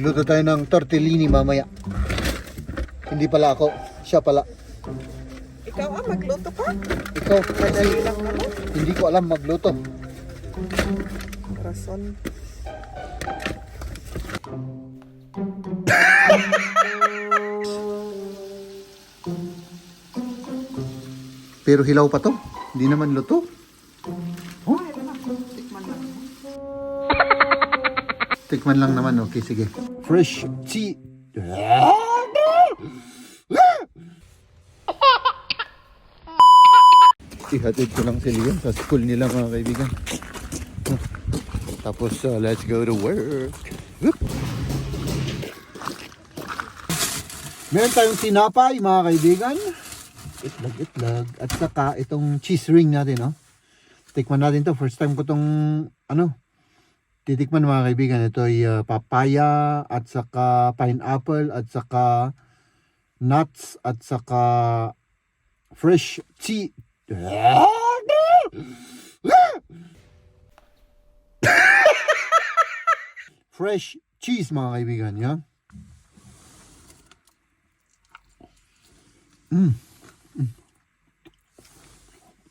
Magluto tayo ng tortellini mamaya. Hindi pala ako, siya pala. Ikaw ah, magluto ka? Ikaw, Madali lang naman. hindi ko alam magluto. Rason. Pero hilaw pa to. Hindi naman luto. Tikman lang naman. Okay, sige. Fresh tea. Ihatid ko lang si Liam sa school nila mga kaibigan. Tapos uh, let's go to work. Whoop. Meron tayong tinapay mga kaibigan. Itlog, itlog. At saka itong cheese ring natin, no? Tikman natin to. First time ko tong, ano, titikman mga kaibigan. Ito ay uh, papaya at saka pineapple at saka nuts at saka fresh tea. fresh cheese mga kaibigan. Yan. Mm. Mm.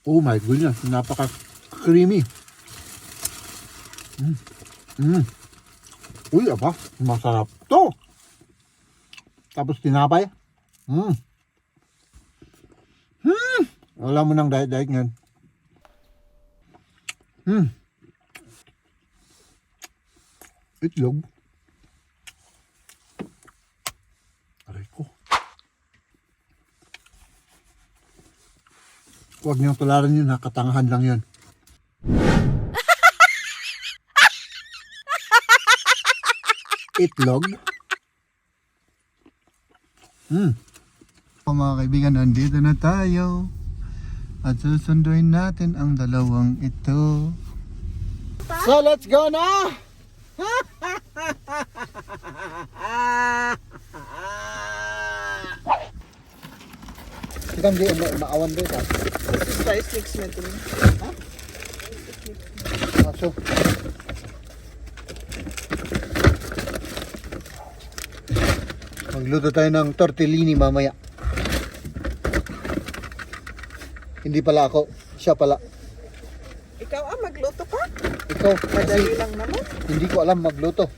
Oh my goodness, napaka creamy. Mm. Mm. Uy, aba, masarap to. Tapos tinapay. Mm. Hmm. Wala mo nang diet-diet ngayon. Hmm. Itlog. Aray ko. Huwag niyong tularan yun ha, katangahan lang yun. Itlog. Hmm. O mga kaibigan, nandito na tayo. At susunduin natin ang dalawang ito. So let's go na! Ikan di ma maawan dito. This is rice mix na ito. Maso. Magluto tayo ng tortellini mamaya. Hindi pala ako, siya pala. Ikaw ah, magluto ka? Ikaw, kasi Madali lang naman. hindi ko alam magluto.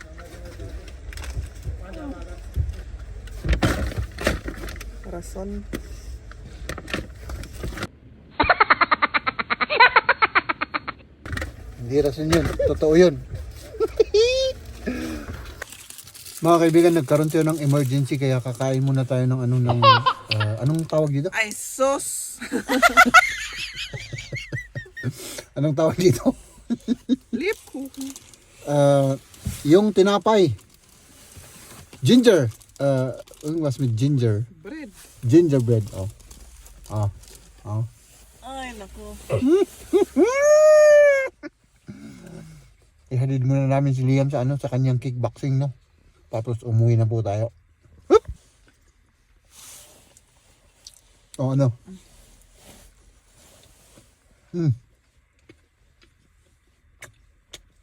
Rason. Hindi rason yun. Totoo yun. Mga kaibigan, nagkaroon tayo ng emergency kaya kakain muna tayo ng ano ng ah, anong tawag dito? Ay, sos. Anong tawag dito? Lip. Ah, yung tinapay. Ginger. Uh, was with ginger. Bread. Gingerbread. Oh. Ah. Oh. Ay, nako. Ihatid muna namin si Liam sa ano sa kanyang kickboxing no. Tapos umuwi na po tayo. Hup! Oh ano? Hmm.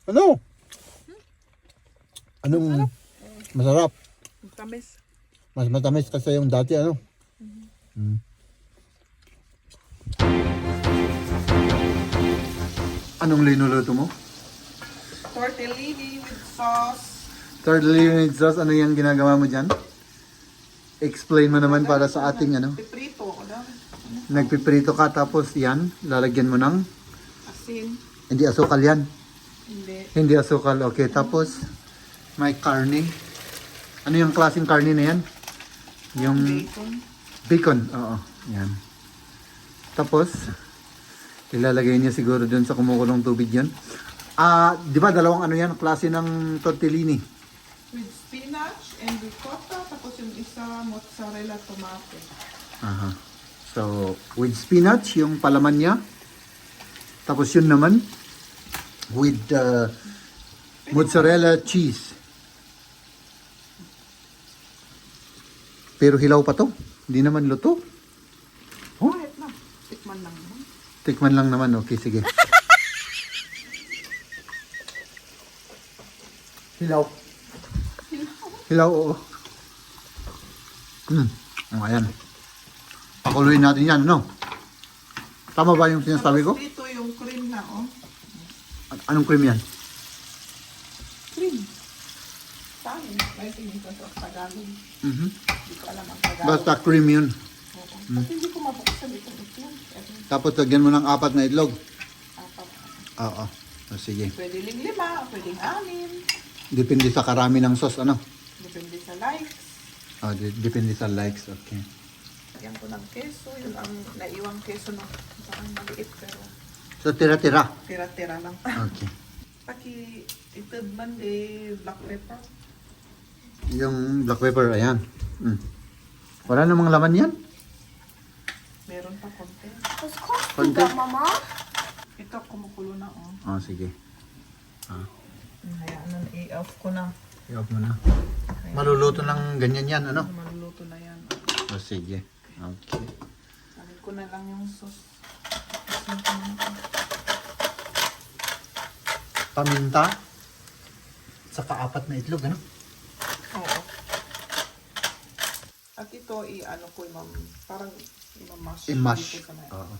Ano? Anong masarap? Ang Tamis. Mas matamis kasi yung dati ano? Hmm. Anong linuluto mo? Tortellini with sauce. Thirdly, unit sauce, ano yung ginagawa mo dyan? Explain mo naman para sa ating ano. Piprito ko lang. Nagpiprito ka tapos yan, lalagyan mo ng, Asin. hindi asukal yan. Hindi. Hindi asukal, okay. Tapos, may karne. Ano yung klaseng karne na yan? Yung Bacon. bacon, oo. Yan. Tapos, ilalagay niya siguro dun sa kumukulong tubig yun. Ah, di ba dalawang ano yan, klase ng tortellini? With spinach and ricotta. Tapos yung isa, mozzarella tomato. Aha. So, with spinach, yung palaman niya. Tapos yun naman, with uh, mozzarella cheese. Pero hilaw pa to. Hindi naman luto. Oh? Kahit na. Tikman lang naman. Tikman lang naman. Okay, sige. Hilaw. Hilaw, oo. Hmm. Oh, ayan. Pakuluin natin yan, no? Tama ba yung sinasabi ko? Dito yung cream na, oh. An- Anong cream yan? Cream. Saan? May tingin ko sa Tagalog. Mhm. Hindi ko alam ang Tagalog. Basta cream yun. Oo. Kasi hindi ko mabuksan itong itlog. Ito, Tapos lagyan mo ng apat na itlog. apat. Oo. Oh, sige. Pwede ling lima, pwedeng anim. Depende sa karami ng sauce, ano? Depende sa likes. Oh, de- depende sa likes, okay. Lagyan ko ng keso. Yun ang naiwang keso ng parang maliit pero So, tira-tira. tira-tira lang. Okay. Paki itad man eh, black pepper. Yung black pepper, ayan. Mm. Wala namang laman yan? Meron pa konti. Konti? Mama? Ito kumukulo na oh. Oh, sige. Hayaan na, i-off ko na. I-off mo na. Maluluto ng ganyan yan, ano? Maluluto na yan. Oh, sige. Okay. Sabi ko na lang yung sauce. Paminta. Saka apat na itlog, ano? Oo. At ito, i-ano ko, ma'am, parang i-mash. I-mash. sa Oo.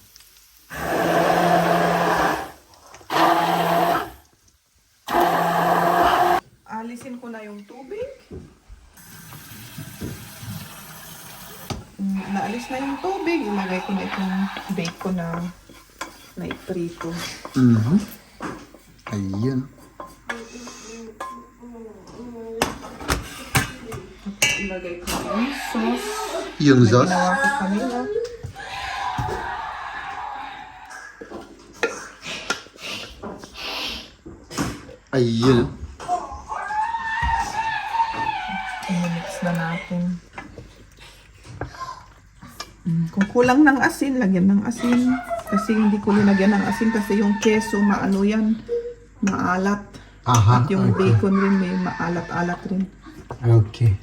Alisin ko na yung tubig. Mm, Naalis na yung tubig. Ilagay ko na itong bacon na na iprito. Mhm. Ayun. Ilagay ko na yung sauce. Yung na sauce. ginawa ko kanina. Ayun. I-mix na natin. Kung kulang ng asin, lagyan ng asin. Kasi hindi ko linagyan ng asin kasi yung keso, maano yan, maalat. Aha. At yung okay. bacon rin may maalat-alat rin. Okay.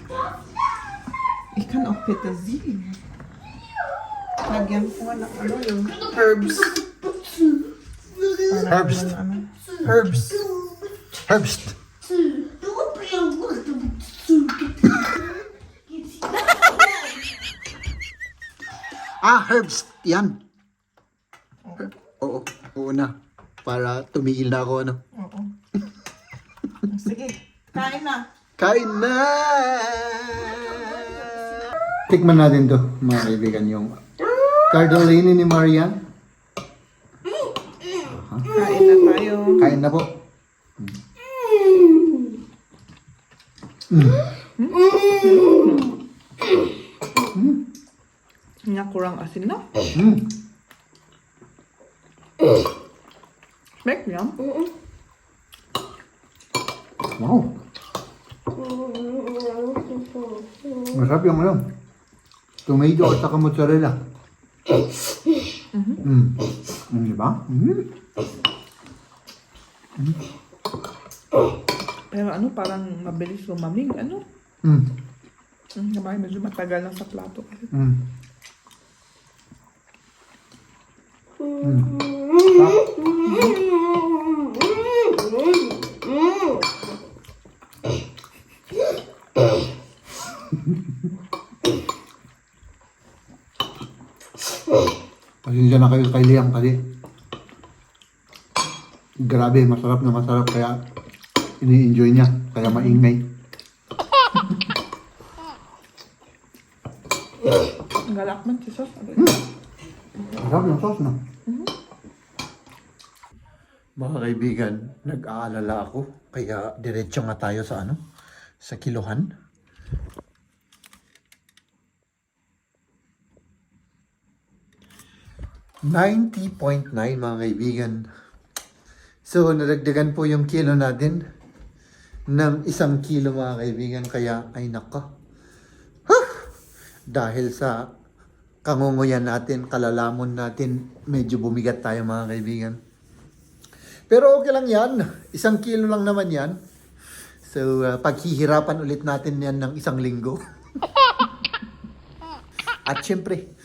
Ikan of petersil. Lagyan ko ng ano yung herbs. Para Herbs. Ano, herbs. Herbst. Ah, herbst. Yan. Oo. Oo na. Para tumigil na ako, ano. Oo. Sige, kain na. Kain na! Tikman natin to, mga kaibigan, yung cardellini ni Marian. Kain na tayo. Kain na po. Mm. Nga kurang asin na. Mm. Smek yan. Wow. Masarap yung ano. Tomato at saka mozzarella. Mm. Mm, di ba? Mm. Pero ano, parang mabilis lumamig. Ano? Mm. Mm, Naman, medyo matagal na sa plato. Mm. Mm. Na kayo kay Liam kasi grabe, masarap na masarap kaya ini-enjoy niya, kaya maingay. Ang galak man si Sos. Masarap yung sauce, no? Mga kaibigan, nag-aalala ako. Kaya diretso nga tayo sa ano? Sa kilohan. $90.9 mga kaibigan. So, nadagdagan po yung kilo natin ng isang kilo mga kaibigan. Kaya, ay naka. Huh! Dahil sa kangunguyan natin, kalalamon natin, medyo bumigat tayo mga kaibigan. Pero okay lang yan. Isang kilo lang naman yan. So, uh, paghihirapan ulit natin yan ng isang linggo. At syempre,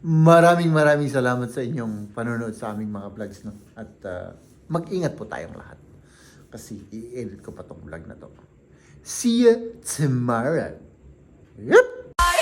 maraming maraming salamat sa inyong panonood sa aming mga vlogs. No? At uh, mag-ingat po tayong lahat. Kasi i-edit ko pa tong vlog na to. See you tomorrow. Yep. Ay,